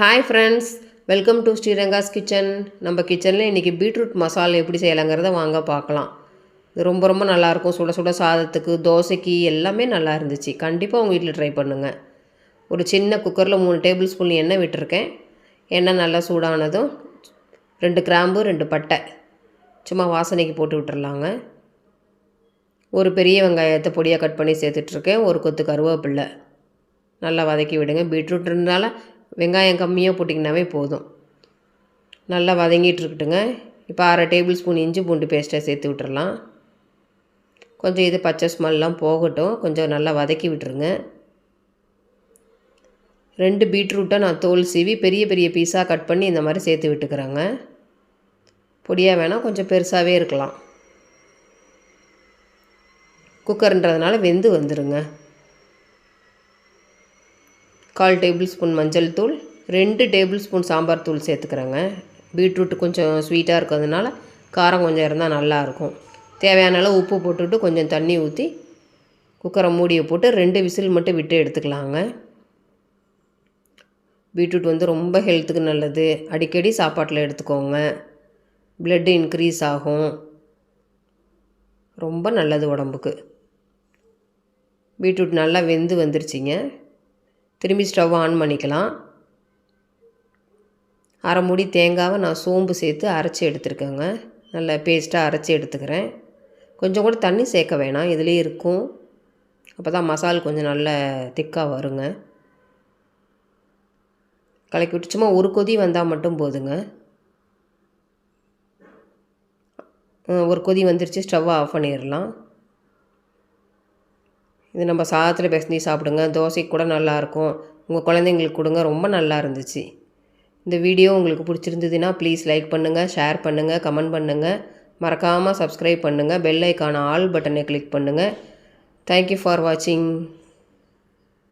Hi friends welcome to Sriranga's kitchen நம்ம கிச்சனில் இன்றைக்கி பீட்ரூட் மசாலா எப்படி செய்யலாங்கிறத வாங்க பார்க்கலாம். இது ரொம்ப ரொம்ப நல்லாயிருக்கும். சுட சுட சாதத்துக்கு தோசைக்கு எல்லாமே நல்லா இருந்துச்சு கண்டிப்பாக உங்கள் வீட்டில் ட்ரை பண்ணுங்கள் ஒரு சின்ன குக்கரில் மூணு டேபிள் ஸ்பூன் எண்ணெய் விட்டுருக்கேன். எண்ணெய் நல்லா சூடானதும் ரெண்டு கிராம்பு ரெண்டு பட்டை. சும்மா வாசனைக்கு போட்டு விட்டுறலாங்க. ஒரு பெரிய வெங்காயத்தை பொடியாக கட் பண்ணி சேர்த்துட்ருக்கேன். ஒரு கொத்து கருவேப்பில்லை. நல்லா வதக்கி விடுங்க. இருந்தால வெங்காயம் கம்மியாக போட்டிங்கனாவே போதும். நல்லா வதங்கிட்டு இருக்கட்டுங்க இப்போ அரை டேபிள் ஸ்பூன் இஞ்சி பூண்டு பேஸ்ட்டை சேர்த்து விட்டுறலாம். கொஞ்சம் இது பச்சை ஸ்மெல்லாம் போகட்டும். கொஞ்சம் நல்லா வதக்கி விட்டுருங்க. ரெண்டு பீட்ரூட்டை நான் தோல் சீவி பெரிய பெரிய பீஸாக கட் பண்ணி இந்த மாதிரி சேர்த்து விட்டுக்கிறேங்க. பொடியாக வேணால் கொஞ்சம் பெருசாகவே இருக்கலாம். குக்கர்ன்றதுனால வெந்து வந்துடுங்க கால் டேபிள் ஸ்பூன் மஞ்சள் தூள் ரெண்டு டேபிள் ஸ்பூன் சாம்பார் தூள் சேர்த்துக்கிறேங்க. பீட்ரூட் கொஞ்சம் ஸ்வீட்டாக இருக்கிறதுனால காரம் கொஞ்சம் இருந்தால் நல்லாயிருக்கும் தேவையான அளவு உப்பு போட்டுவிட்டு கொஞ்சம் தண்ணி ஊற்றி குக்கரை மூடியை போட்டு ரெண்டு விசில் மட்டும் விட்டு எடுத்துக்கலாங்க. பீட்ரூட் வந்து ரொம்ப ஹெல்த்துக்கு நல்லது. அடிக்கடி சாப்பாட்டில் எடுத்துக்கோங்க. ப்ளட்டு இன்க்ரீஸ் ஆகும். ரொம்ப நல்லது உடம்புக்கு. பீட்ரூட் நல்லா வெந்து வந்துருச்சிங்க. திரும்பி ஸ்டவ் ஆன் பண்ணிக்கலாம். அரை மூடி தேங்காவை நான் சோம்பு சேர்த்து அரைச்சி எடுத்துருக்கேங்க. நல்ல பேஸ்ட்டாக அரைச்சி எடுத்துக்கிறேன். கொஞ்சம் கூட தண்ணி சேர்க்க வேணாம் இதுலேயே இருக்கும். அப்போ தான் மசால் கொஞ்சம் நல்ல திக்காக வருங்க. கலக்கி விட்டு சும்மா ஒரு கொதி வந்தால் மட்டும் போதுங்க. ஒரு கொதி வந்துருச்சு ஸ்டவ்வை ஆஃப் பண்ணிடலாம். இது நம்ம சாதத்தில் பிசைஞ்சு சாப்பிடுங்க. தோசைக்கு கூட நல்லாயிருக்கும் உங்கள் குழந்தைங்களுக்கு கொடுங்க. ரொம்ப நல்லா இருந்துச்சு இந்த வீடியோ உங்களுக்கு பிடிச்சிருந்ததுன்னா ப்ளீஸ் லைக் பண்ணுங்கள் ஷேர் பண்ணுங்கள் கமெண்ட் பண்ணுங்கள் மறக்காமல் சப்ஸ்கிரைப் பண்ணுங்கள் பெல் ஐக்கான ஆல் பட்டனை கிளிக் பண்ணுங்கள் தேங்க்யூ ஃபார் வாட்சிங்